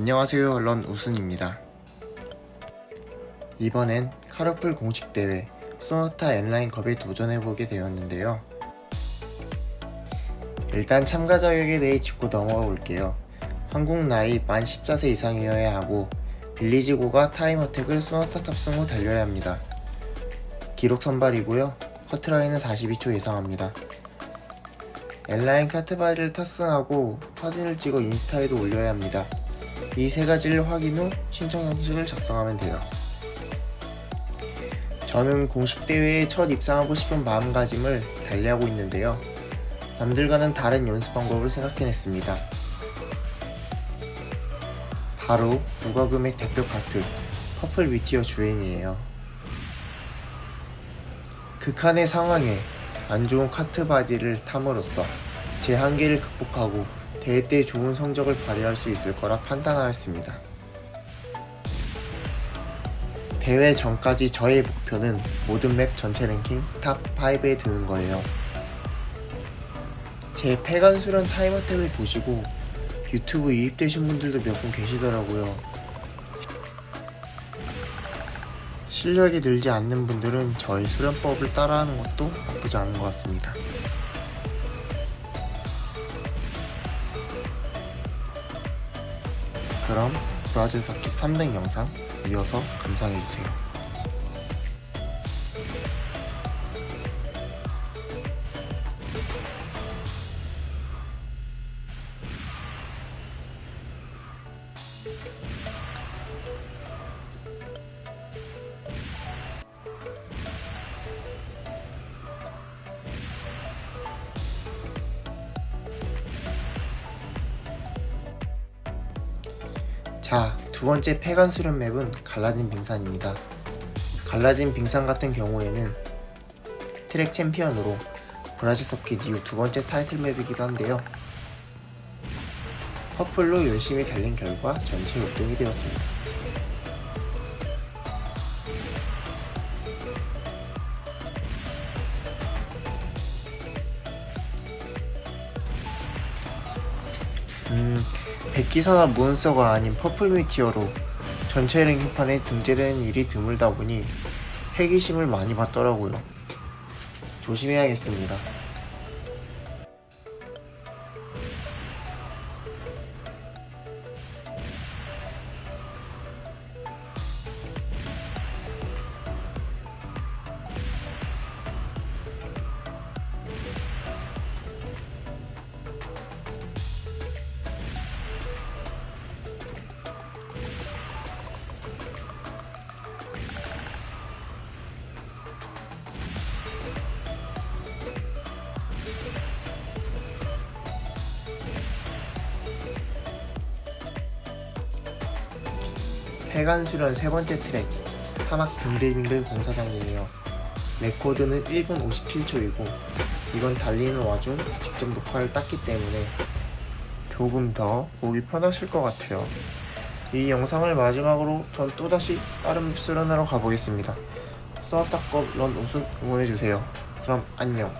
안녕하세요 런 우순입니다. 이번엔 카르풀 공식 대회 소나타 엔라인컵에 도전해보게 되었는데요. 일단 참가 자격에 대해 짚고 넘어가 볼게요. 한국 나이 만 14세 이상이어야 하고 빌리지고가 타임어택을 소나타 탑승 후 달려야 합니다. 기록 선발이고요. 커트라인은 42초 예상합니다. 엔라인 카트바디를 탑승하고 사진을 찍어 인스타에도 올려야 합니다. 이 세 가지를 확인 후 신청 형식을 작성하면 돼요. 저는 공식 대회에 첫 입상하고 싶은 마음가짐을 달리하고 있는데요. 남들과는 다른 연습 방법을 생각해냈습니다. 바로 무과금의 대표 카트 퍼플 위티어 주행이에요. 극한의 상황에 안 좋은 카트 바디를 탐으로써 제 한계를 극복하고 대회 때 좋은 성적을 발휘할 수 있을 거라 판단하였습니다. 대회 전까지 저의 목표는 모든 맵 전체 랭킹 탑 5에 드는 거예요. 제 패간수련 타임어택을 보시고 유튜브 유입되신 분들도 몇 분 계시더라고요. 실력이 늘지 않는 분들은 저의 수련법을 따라하는 것도 나쁘지 않은 것 같습니다. 그럼 브라질 서킷 3등 영상 이어서 감상해주세요. 자, 두 번째 폐간 수련 맵은 갈라진 빙산입니다. 갈라진 빙산 같은 경우에는 트랙 챔피언으로 브라질 서킷 이후 두 번째 타이틀 맵이기도 한데요. 퍼플로 열심히 달린 결과 전체 6등이 되었습니다. 음, 백기사나 몬스터가 아닌 퍼플 미티어로 전체 랭킹판에 등재되는 일이 드물다 보니 회기심을 많이 받더라고요. 조심해야겠습니다. 폐간 수련 세 번째 트랙 사막 빙글빙글 공사장이에요. 레코드는 1분 57초이고 이건 달리는 와중 직접 녹화를 땄기 때문에 조금 더 보기 편하실 것 같아요. 이 영상을 마지막으로 전 또다시 다른 맵 수련하러 가보겠습니다. 써딱겁 런 우승 응원해주세요. 그럼 안녕.